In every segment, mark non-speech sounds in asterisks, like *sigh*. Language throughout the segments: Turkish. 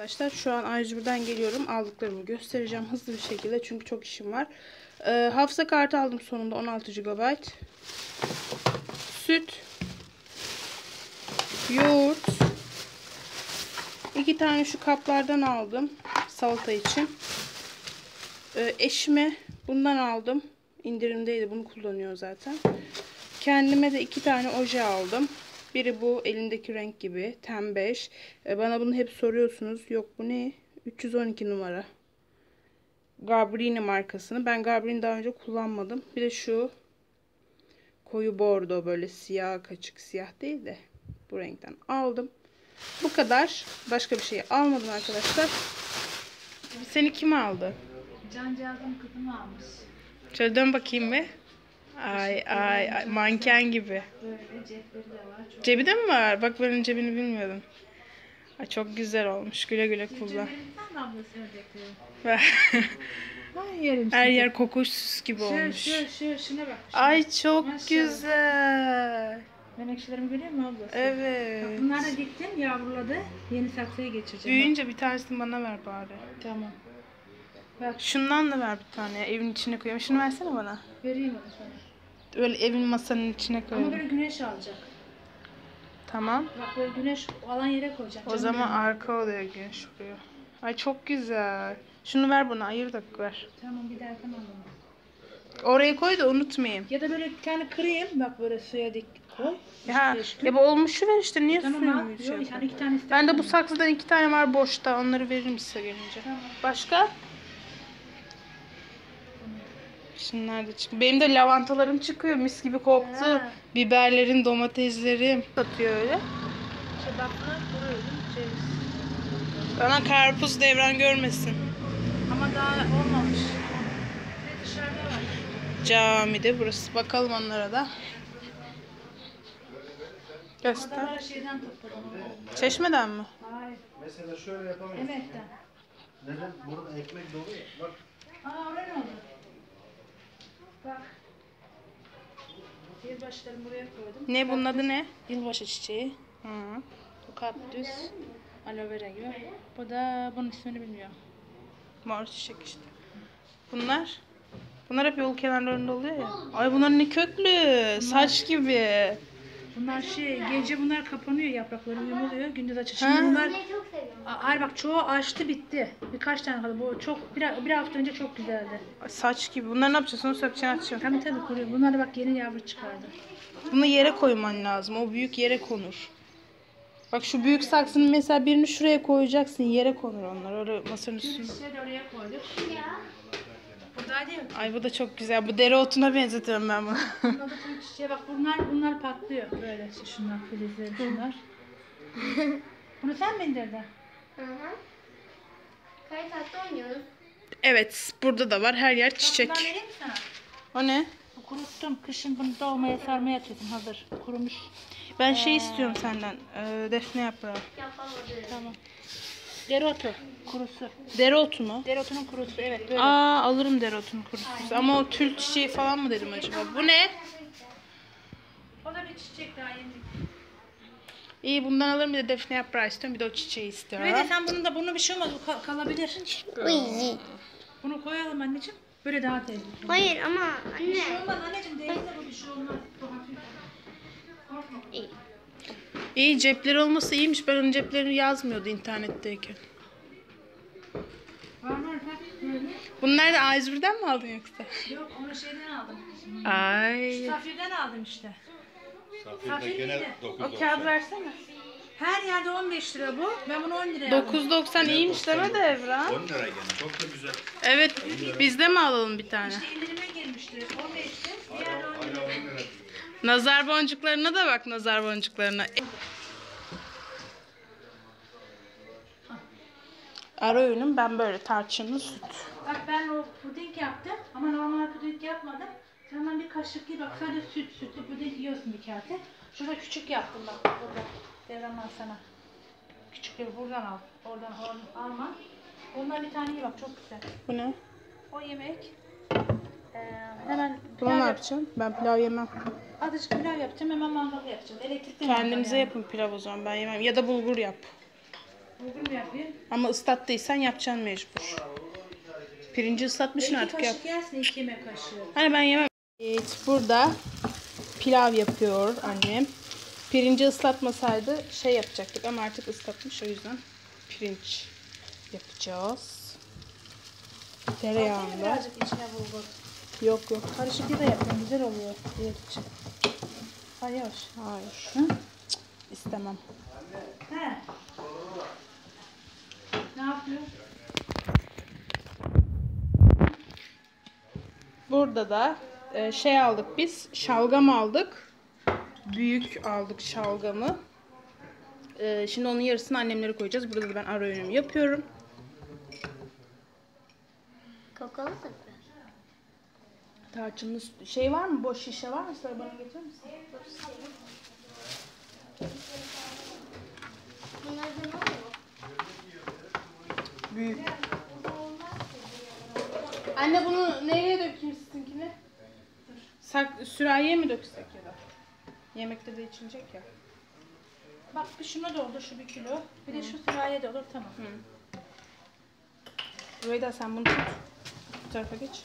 Arkadaşlar şu an A101'den geliyorum. Aldıklarımı göstereceğim hızlı bir şekilde çünkü çok işim var. Ee, hafıza kartı aldım sonunda 16 GB. Süt. Yoğurt. iki tane şu kaplardan aldım. Salata için. Ee, eşime bundan aldım. İndirimdeydi. Bunu kullanıyor zaten. Kendime de iki tane oje aldım. Biri bu elindeki renk gibi. Ten 5. Ee, bana bunu hep soruyorsunuz. Yok bu ne? 312 numara. Gabrini markasını. Ben Gabrini daha önce kullanmadım. Bir de şu koyu bordo böyle siyah kaçık siyah değil de bu renkten aldım. Bu kadar. Başka bir şey almadım arkadaşlar. Seni kim aldı? Cancağızın kızını almış. Şöyle dön bakayım bir. Ay ay, ay manken gibi. Böyle cepleri de var. Çok Cebi de mi var? Bak benim cebini bilmiyordum. Ay çok güzel olmuş. Güle güle kullan. *laughs* Her yer kokuş gibi olmuş. şu şu şuna bak. Ay çok Maşallah. güzel. Menekşelerimi görüyor musun ablası? Evet. Bak bunlar da diktim yavruladı. Yeni saksıya geçireceğim. Büyüyünce bir tanesini bana ver bari. Tamam. Bak Şundan da ver bir tane. Evin içine koyayım. Şunu versene bana. vereyim onu sana. Öyle evin masanın içine Ama koyayım. böyle güneş alacak. Tamam. Bak böyle güneş alan yere koyacak. O Canım zaman benim. arka oluyor güneş vuruyor. Ay çok güzel. Şunu ver bana. Ayır da ver. Tamam bir dahakine alalım. Oraya koy da unutmayayım. Ya da böyle bir tane kırayım. Bak böyle suya dik koy. Ya, ya bu olmuşu ver işte. Niye Tamam suyunu Yok yapıyorsun? yani iki tane. Ben de bu saksıdan iki tane var boşta. Onları veririm size gelince. Tamam. Başka? Şunlar da çık. Benim de lavantalarım çıkıyor. Mis gibi koktu. Ha. Biberlerin, domateslerim. Satıyor öyle. Şebaplar. Ceviz. Bana karpuz devran görmesin. Ama daha olmamış. Bir dışarıda var. Camide burası. Bakalım onlara da. Göster. Adalar şeyden topladım. Çeşmeden mi? Hayır. Mesela şöyle yapamayız. Emekten. Neden? Burada ekmek dolu ya. Bak Aa oraya ne oldu? Bak. Yılbaşlarımı buraya koydum. Ne bunun adı ne? Yılbaşı çiçeği. Hı. Bu kaktüs. Aloe vera gibi. Bu da bunun ismini bilmiyorum. Mor çiçek işte. Bunlar? Bunlar hep yol kenarlarında oluyor ya. Ay bunlar ne köklü. Saç gibi. Bunlar şey gece bunlar kapanıyor yaprakları yumuluyor gündüz açıyor. Ha. Bunlar Hayır bak çoğu açtı bitti. Birkaç tane kaldı. Bu çok bir, bir hafta önce çok güzeldi. Saç gibi. Bunları ne yapacaksın? Onu sökeceksin açacaksın. Tabii tabii kuruyor. Bunlar da bak yeni yavru çıkardı. Bunu yere koyman lazım. O büyük yere konur. Bak şu büyük saksının mesela birini şuraya koyacaksın. Yere konur onlar. Öyle masanın üstünde. Çiçeği de oraya koyduk. Buradaydı ya. Ay bu da çok güzel. Bu dereotuna benzetiyorum ben bunu. Bunda da tüm çiçeğe bak bunlar bunlar patlıyor. Böyle şunlar filizleri şunlar. *laughs* Bunu sen mi indirdin? Hı hı. Kayıt hattı oynuyoruz. evet. Burada da var. Her yer çiçek. Bundan vereyim mi sana? O ne? Bu Kuruttum. Kışın bunu dolmaya sarmaya atıyordum hazır. Kurumuş. Ben şey istiyorum senden. Ee, defne yaprağı. Yapamadım. Tamam. Dereotu kurusu. Dereotu mu? Dereotunun kurusu evet böyle. Aa alırım dereotunu kurusu. Ama o tül çiçeği falan mı dedim acaba? Bu ne? O da bir çiçek daha yeni. İyi bundan alırım bir de defne yaprağı istiyorum. Bir de o çiçeği istiyorum. Evet sen bunu da bunu bir şey olmaz bu ka- kalabilir. Bunu koyalım anneciğim. Böyle daha tehlikeli. Hayır ama Bir şey anne. olmaz anneciğim değil de bu bir şey olmaz. Bu hafif. Korkma. İyi cepleri olması iyiymiş. Ben onun ceplerini yazmıyordu internetteyken. Var var bak böyle. Bunlar da A101'den mi aldın yoksa? Yok onu şeyden aldım. Ay. Safir'den aldım işte. Safir'de gene? O 9.90. kağıt versene. Her yerde 15 lira bu. Ben bunu 10 liraya aldım. 9.90 iyiymiş deme de Evra. 10 lira gene. Çok da güzel. Evet biz de mi alalım bir tane? İşte indirime girmişti. 15'ti. Diğer 10 lira. Hala 10 lira diyor. Nazar boncuklarına da bak nazar boncuklarına. Ara öğünüm ben böyle tarçınlı süt. Bak ben o puding yaptım ama normal puding yapmadım. Senden bir kaşık gibi bak sadece süt sütlü puding yiyorsun bir kase. Şurada küçük yaptım bak burada. Devran sana. Küçükleri buradan al. Oradan oradan alma. Ondan bir tane ye bak çok güzel. Bu ne? O yemek. Ee, hemen Bunu ne yap- yapacağım? Ben pilav yemem. Azıcık pilav yapacağım hemen mangal yapacağım. Elektrikli Kendinize mangal yani. yapın pilav o zaman ben yemem. Ya da bulgur yap. Bulgur mu yapayım? Ama ıslattıysan yapacaksın mecbur. Pirinci ıslatmışsın artık yap. kaşık yersin iki yemek kaşığı. Hani ben yemem. Evet burada pilav yapıyor annem. Pirinci ıslatmasaydı şey yapacaktık ama artık ıslatmış o yüzden pirinç yapacağız. Tereyağında. Birazcık içine bulgur. Yok yok. Karışık da yapıyorum. Güzel oluyor. Diyet için. Hayır. Hayır. Hı? İstemem. He. Ne yapıyor? Burada da e, şey aldık biz. Şalgam aldık. Büyük aldık şalgamı. E, şimdi onun yarısını annemlere koyacağız. Burada da ben ara öğünümü yapıyorum. Kokulu sıfır. Tarçınlı şey var mı? Boş şişe var mı? Sonra bana getirir misin? Büyük. Anne bunu nereye dökeyim? Sak, sürahiye mi döksek ya da? Yemekte de içilecek ya. Bak bir şuna doldur şu bir kilo. Bir de şu sürahiye doldur tamam. Rüveyda sen bunu tut. Bu tarafa geç.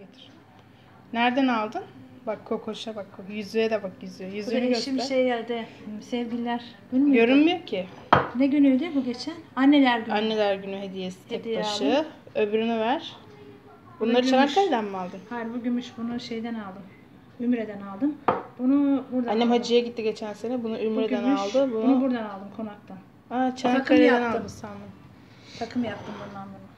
Getir. Nereden aldın? Bak kokoşa bak. Yüzüğe de bak yüzüğe. Yüzüğünü eşim göster. şey yerde sevgililer günü müydü? Görünmüyor ki. Ne günüydü bu geçen? Anneler günü. Anneler günü hediyesi tek Hediye başı. aldım. Öbürünü ver. Bunları gümüş. Çanakkale'den mi aldın? Hayır bu gümüş bunu şeyden aldım. Ümre'den aldım. Bunu buradan Annem aldım. hacıya gitti geçen sene. Bunu Bu Ümre'den gümüş, aldı. Bunu, Bunu buradan aldım konaktan. Aa, Çanakkale'den yaptım. aldı sandım. Takım yaptım bundan bunu.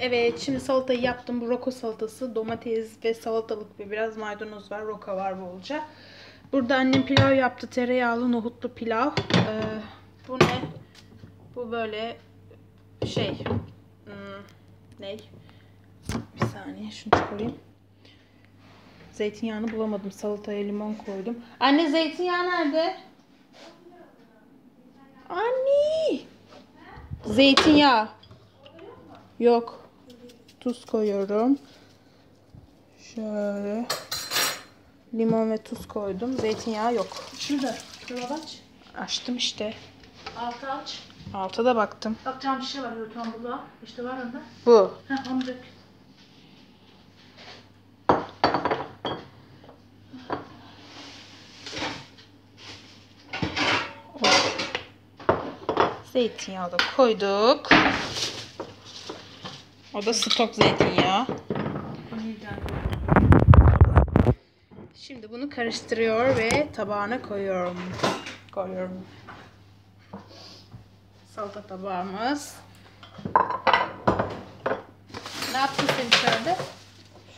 Evet şimdi salatayı yaptım. Bu roko salatası. Domates ve salatalık ve biraz maydanoz var. Roka var bolca. Burada annem pilav yaptı. Tereyağlı nohutlu pilav. Ee, bu ne? Bu böyle şey. Hmm, ne? Bir saniye şunu çıkarayım. Zeytinyağını bulamadım. Salataya limon koydum. Anne zeytinyağı nerede? Anne! Zeytinyağı. Yok. Tuz koyuyorum. Şöyle. Limon ve tuz koydum. Zeytinyağı yok. Şurada. Dolap aç. Açtım işte. Altı aç. Alta da baktım. Bak cam şişe var öyle tam burada. İşte var onda. Bu. Heh onu dök. Zeytinyağı da koyduk. O da stok zeytinyağı. Şimdi bunu karıştırıyor ve tabağına koyuyorum. Koyuyorum. Salata tabağımız. Ne yaptın sen içeride?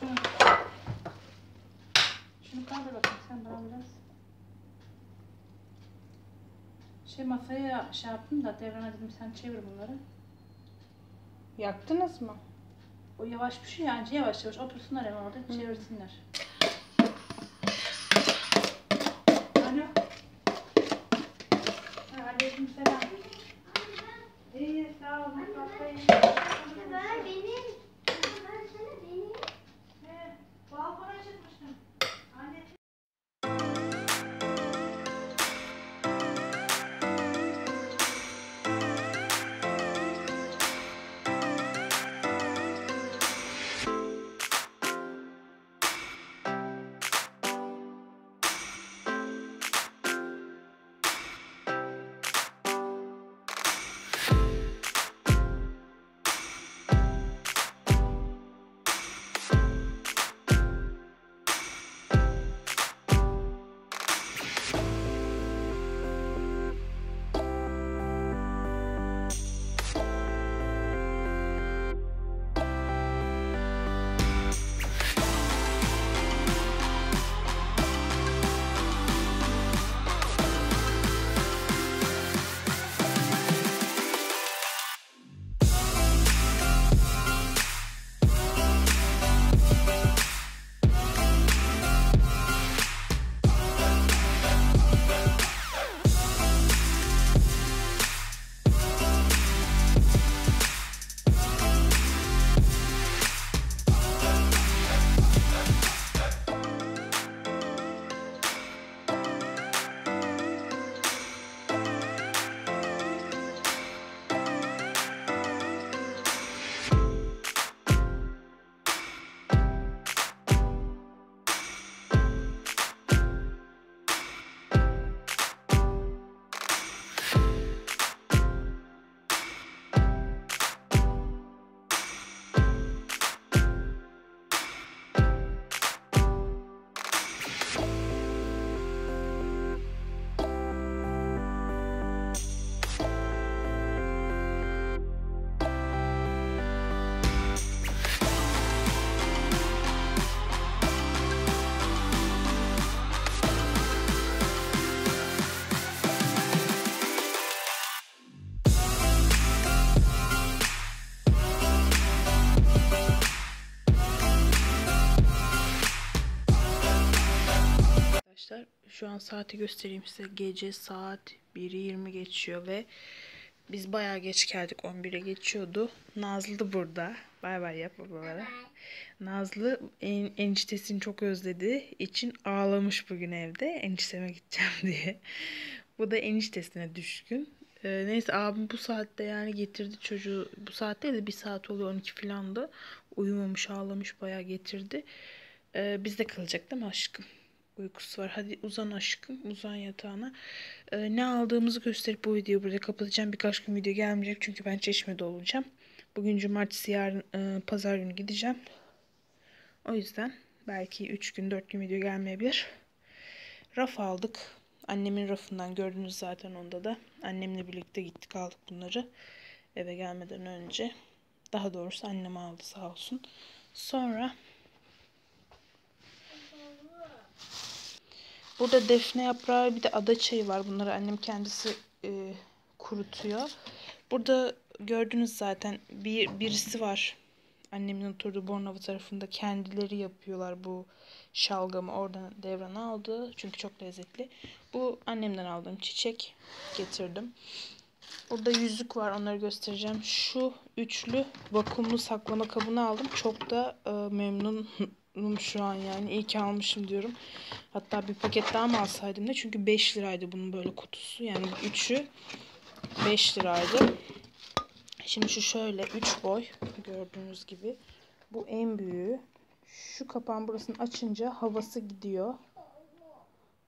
Şunu. Şunu kaldır bakayım sen bana biraz. Şey masaya şey yaptım da devrana dedim sen çevir bunları. Yaktınız mı? O yavaş pişiyor yani yavaş yavaş otursunlar hemen orada çevirsinler. Alo. Ha, aleyküm selam. İyi sağ olun. Kafayı. Ver benim. Versene benim. He, Balkona şu an saati göstereyim size. Gece saat 1'i 20 geçiyor ve biz bayağı geç geldik. 11'e geçiyordu. Nazlı da burada. Bay bay yap babalara. Nazlı en, eniştesini çok özlediği için ağlamış bugün evde. Enişteme gideceğim *laughs* diye. Bu da eniştesine düşkün. Ee, neyse abim bu saatte yani getirdi çocuğu. Bu saatte de bir saat oluyor 12 filandı. Uyumamış ağlamış bayağı getirdi. Ee, bizde kalacak değil mi aşkım? Uykusu var. Hadi uzan aşkım. Uzan yatağına. Ee, ne aldığımızı gösterip bu videoyu burada kapatacağım. Birkaç gün video gelmeyecek çünkü ben Çeşme'de olacağım. Bugün cumartesi yarın e, pazar günü gideceğim. O yüzden belki 3 gün 4 gün video gelmeyebilir. Raf aldık. Annemin rafından gördünüz zaten onda da. Annemle birlikte gittik aldık bunları. Eve gelmeden önce. Daha doğrusu annem aldı sağ olsun. Sonra Burada defne yaprağı bir de ada çayı var. Bunları annem kendisi e, kurutuyor. Burada gördünüz zaten bir birisi var. Annemin oturduğu Bornova tarafında kendileri yapıyorlar bu şalgamı. Oradan devrana aldı. Çünkü çok lezzetli. Bu annemden aldığım çiçek getirdim. Burada yüzük var onları göstereceğim. Şu üçlü vakumlu saklama kabını aldım. Çok da e, memnunum şu an yani. İyi ki almışım diyorum. Hatta bir paket daha mı alsaydım da çünkü 5 liraydı bunun böyle kutusu. Yani bu üçü 5 liraydı. Şimdi şu şöyle 3 boy gördüğünüz gibi. Bu en büyüğü. Şu kapağın burasını açınca havası gidiyor.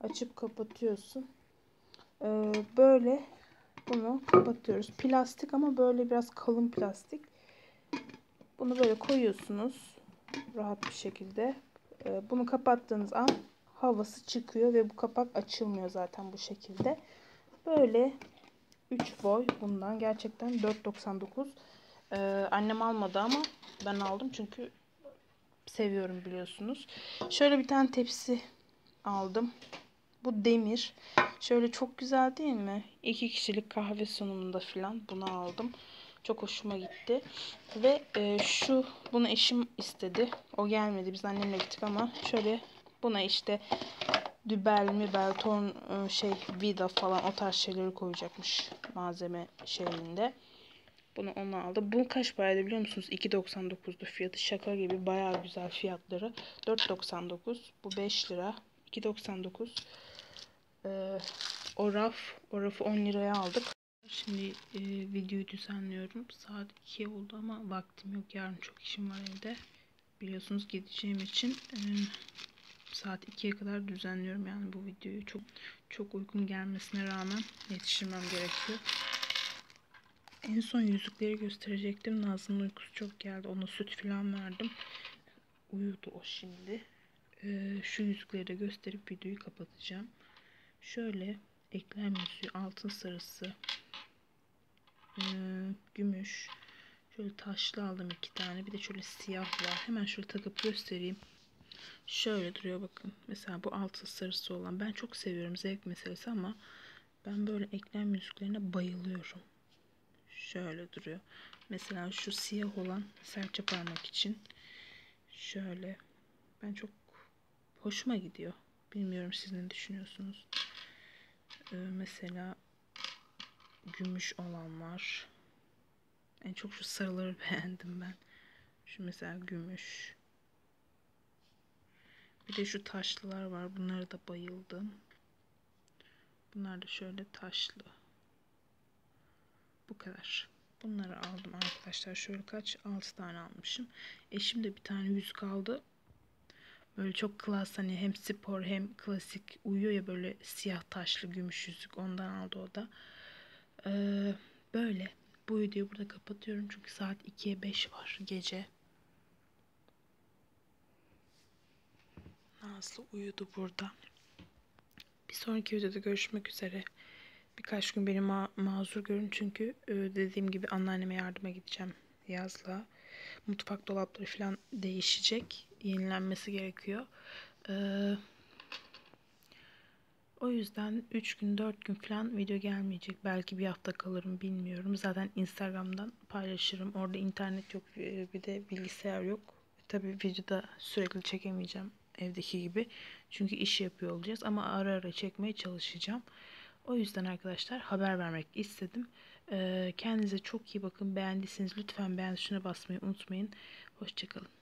Açıp kapatıyorsun. Ee, böyle bunu kapatıyoruz. Plastik ama böyle biraz kalın plastik. Bunu böyle koyuyorsunuz. Rahat bir şekilde. Ee, bunu kapattığınız an havası çıkıyor ve bu kapak açılmıyor zaten bu şekilde. Böyle 3 boy bundan gerçekten 4.99. Ee, annem almadı ama ben aldım çünkü seviyorum biliyorsunuz. Şöyle bir tane tepsi aldım. Bu demir. Şöyle çok güzel değil mi? İki kişilik kahve sunumunda falan bunu aldım. Çok hoşuma gitti. Ve e, şu bunu eşim istedi. O gelmedi. Biz annemle gittik ama şöyle buna işte dübel, mibel, torn, e, şey vida falan o tarz şeyleri koyacakmış malzeme şeyinde. Bunu onu aldı. Bu kaç paraydı biliyor musunuz? 2.99'du fiyatı. Şaka gibi bayağı güzel fiyatları. 4.99. Bu 5 lira. 2.99. Ee, o raf, o rafı 10 liraya aldık. Şimdi e, videoyu düzenliyorum. Saat 2 oldu ama vaktim yok. Yarın çok işim var evde. Biliyorsunuz gideceğim için e, saat 2'ye kadar düzenliyorum yani bu videoyu. Çok çok uygun gelmesine rağmen yetiştirmem gerekiyor. En son yüzükleri gösterecektim. Nazlı'nın uykusu çok geldi. Ona süt falan verdim. Uyudu o şimdi. Ee, şu yüzükleri de gösterip videoyu kapatacağım. Şöyle eklem yüzüğü, altın sarısı, ee, gümüş. Şöyle taşlı aldım iki tane. Bir de şöyle siyah var. Hemen şöyle takıp göstereyim. Şöyle duruyor bakın. Mesela bu altın sarısı olan. Ben çok seviyorum. Zevk meselesi ama ben böyle eklem yüzüklerine bayılıyorum. Şöyle duruyor. Mesela şu siyah olan serçe parmak için. Şöyle. Ben çok hoşuma gidiyor. Bilmiyorum siz ne düşünüyorsunuz. Ee, mesela gümüş olan var. En çok şu sarıları *laughs* beğendim ben. Şu mesela gümüş. Bir de şu taşlılar var. Bunlara da bayıldım. Bunlar da şöyle taşlı. Bu kadar. Bunları aldım arkadaşlar. Şöyle kaç? 6 tane almışım. Eşim de bir tane yüzük aldı. Böyle çok klas hani hem spor hem klasik uyuyor ya böyle siyah taşlı gümüş yüzük. Ondan aldı o da. Ee, böyle. Bu videoyu burada kapatıyorum çünkü saat 2'ye 5 var gece. Nazlı uyudu burada. Bir sonraki videoda görüşmek üzere. Birkaç gün beni ma- mazur görün çünkü e, dediğim gibi anneanneme yardıma gideceğim yazla. Mutfak dolapları falan değişecek. Yenilenmesi gerekiyor. Ee, o yüzden 3 gün 4 gün falan video gelmeyecek. Belki bir hafta kalırım bilmiyorum. Zaten Instagram'dan paylaşırım. Orada internet yok e, bir de bilgisayar yok. Tabii videoda sürekli çekemeyeceğim evdeki gibi. Çünkü iş yapıyor olacağız ama ara ara çekmeye çalışacağım. O yüzden arkadaşlar haber vermek istedim. Ee, kendinize çok iyi bakın. Beğendiyseniz lütfen beğen tuşuna basmayı unutmayın. Hoşçakalın.